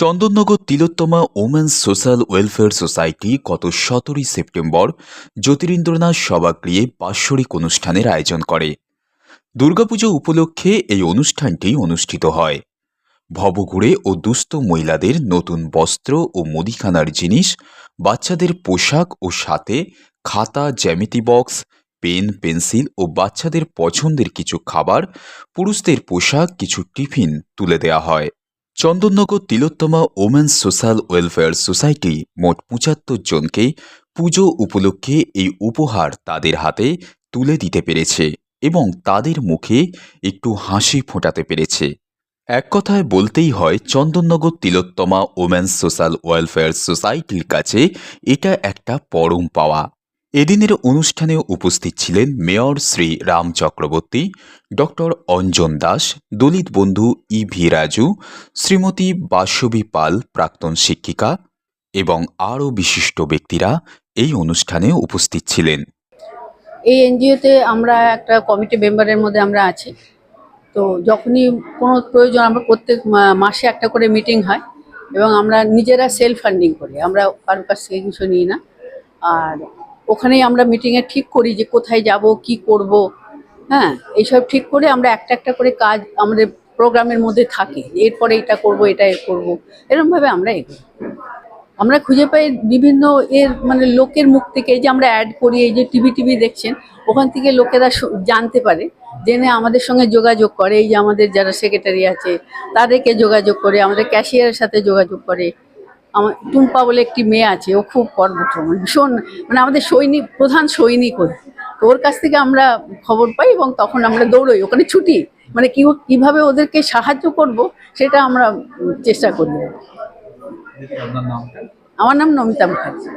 Chandannagar Tilottama women's social welfare society গত সতেরোই September Jyotirindranath সভাগৃহে বাৎসরিক অনুষ্ঠানের আয়োজন করে। দুর্গাপুজো উপলক্ষে এই অনুষ্ঠানটি অনুষ্ঠিত হয়। ভবঘুরে ও দুস্থ মহিলাদের নতুন বস্ত্র ও মুদিখানার জিনিস, বাচ্চাদের পোশাক ও সাথে খাতা, জ্যামিতি বক্স, পেন, পেন্সিল ও বাচ্চাদের পছন্দের কিছু খাবার, পুরুষদের পোশাক, কিছু টিফিন তুলে দেওয়া হয়। Chandannagar Tilottama women's social welfare society মোট পঁচাত্তর জনকে পুজো উপলক্ষে এই উপহার তাদের হাতে তুলে দিতে পেরেছে এবং তাদের মুখে একটু হাসি ফোটাতে পেরেছে। এক কথায় বলতেই হয়, Chandannagar Tilottama women's social welfare সোসাইটির কাছে এটা একটা পরম পাওয়া। এদিনের অনুষ্ঠানে উপস্থিত ছিলেন মেয়র শ্রী রাম চক্রবর্তী, ডক্টর অঞ্জন দাস, দলিত বন্ধু ই ভি রাজু, শ্রীমতী বাসবী পাল, প্রাক্তন শিক্ষিকা এবং আরও বিশিষ্ট ব্যক্তিরা এই অনুষ্ঠানে উপস্থিত ছিলেন। এই এনজিওতে আমরা একটা কমিটি মেম্বারের মধ্যে আমরা আছি। তো যখনই কোনো প্রয়োজন আমরা প্রত্যেক মাসে একটা করে মিটিং হয় এবং আমরা নিজেরা সেলফ ফান্ডিং করি। আমরা কারোর কাছ থেকে কিছু নিই না। আর ওখানেই আমরা মিটিংয়ে ঠিক করি যে কোথায় যাব, কি করব হ্যাঁ? এইসব ঠিক করে আমরা একটা একটা করে কাজ আমাদের প্রোগ্রামের মধ্যে থাকে। এরপরে এটা করব এটা করব। এরকমভাবে আমরা এগোই। আমরা খুঁজে পাই বিভিন্ন এর মানে লোকের মুখ থেকে যে আমরা অ্যাড করি, এই যে টিভি টিভি দেখছেন, ওখান থেকে লোকেরা জানতে পারে, জেনে আমাদের সঙ্গে যোগাযোগ করে। এই যে আমাদের যারা সেক্রেটারি আছে, তাদেরকে যোগাযোগ করে, আমাদের ক্যাশিয়ারের সাথে যোগাযোগ করে। আমার টুম্পা বলে একটি মেয়ে আছে ও খুব কর্মঠ মানে ভীষণ মানে আমাদের সৈনিক প্রধান সৈনিক ওই তো ওর কাছ থেকে আমরা খবর পাই এবং তখন আমরা দৌড়ই ওখানে ছুটি। মানে কি কীভাবে ওদেরকে সাহায্য করব সেটা আমরা চেষ্টা করি। আমার নাম নমিতা মুখার্জি।